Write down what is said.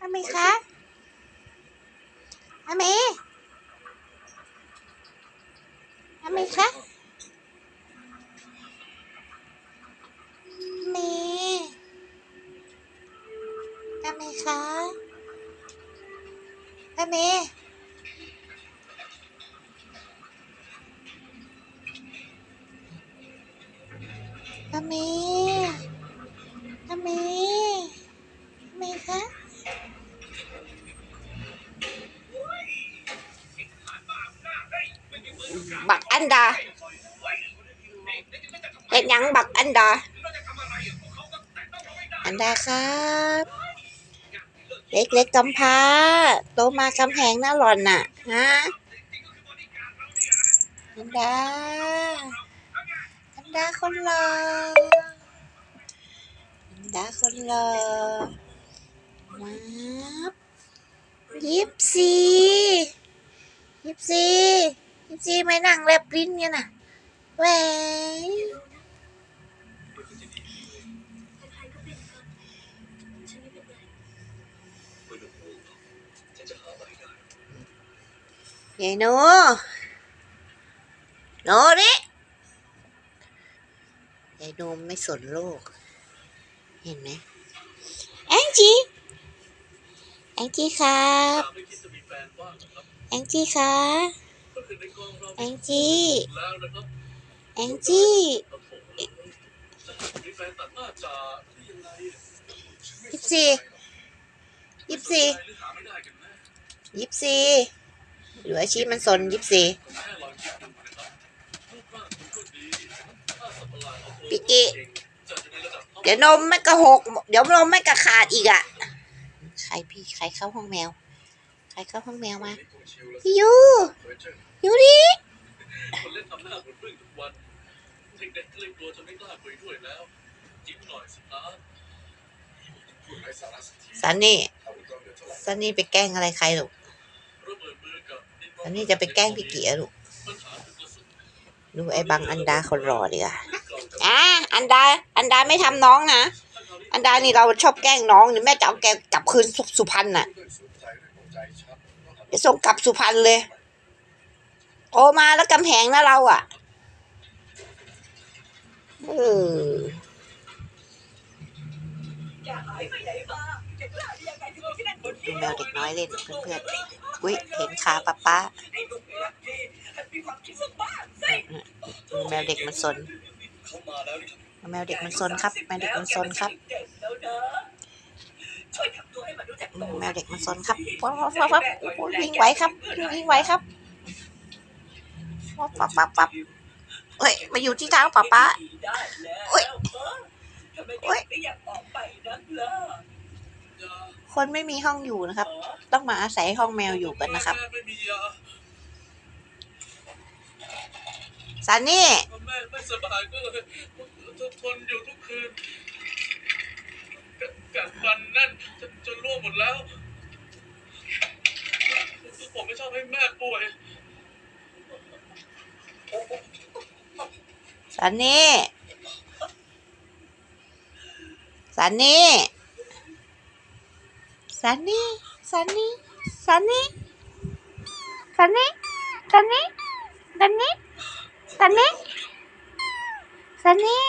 อามครับอามีอามครับอามีอามครับอามีอามี อันดาเฮ็ดยังบักอันดา อันดาครับ เล็กๆกำพร้าโตมากำแพงหน้าหล่อนน่ะฮะอันดา อันดาคนรออันดาคนรอมายิบซียิบซี ยิบซีไม่นั่งแลบลิ้นเนี่ยน่ะแหวใหญ่หนูหนูดิยายหนูไม่สนโลก เห็นไหมแองจีแองจีครับไม่คิดจะมีแฟนบ้ครับแองจีคะ แองจี้แองจี้ยิบสี่ยิบสี่ยิบสี่หรืออาชีพมันสนยิบสี่ปิกิเดี๋ยวนมไม่กระหก เดี๋ยวนมไม่กระขาดอีกอะ ใครพี่ ใครเข้าห้องแมว ใครเข้าห้องแมวมาพี่ยู ยูดิคนเล่นทำหน้าเหมือนพึ่งทุกวันเด็กๆก็เลยกลัวจะไม่กล้าคุยด้วยแล้วจิ้มหน่อยสิครับพูดไร้สาระสักทีซันนี่ทำตัวเดือดเท่าไหร่ซันนี่ไปแกล้งอะไรใครลูกระเบิดมือกับดินซันนี่จะไปแกล้งพี่เกียลูกปัญหาคือกระสุนดูไอ้บังอันดาคนรอดีกว่าอะอันดา อันดาไม่ทำน้องนะอันดานี่เราชอบแกล้งน้องนี่แม่จะเอาแกกลับคืนสุสุพรรณน่ะจะส่งกลับสุพรรณเลยโตมาแล้วกำแพงนะเราอะเอออย่าหายไป โอมาแล้วกำแหงนะเราอะเออแมวเด็กน้อยเล่นเพื่อนๆ อุ้ยเห็นขาป้าป้าแมวเด็กมันสนแมวเด็กมันสนครับ แมวเด็กมันสนครับแมวเด็กมันสนครับวิ่งไหวครับวิ่งไหวครับ วับวับวับวับเฮ้ย มาอยู่ที่เท้าป้าป้าได้ยทำไมโอ๊ยคนไม่มีห้องอยู่นะครับ ต้องมาอาศัยห้องแมวอยู่กันนะครับซันนี่แม่ไม่สบายก็เลยทนทนอยู่ทุกคืนกัดฟันแน่นจนจนร่วงหมดแล้วผมไม่ชอบให้แม่ป่วย ซันนี่ซันนี่ซันนี่ซันนี่ซันนี่ซันนี่ซันนี่ซันนี่ซันนี่ซันนี่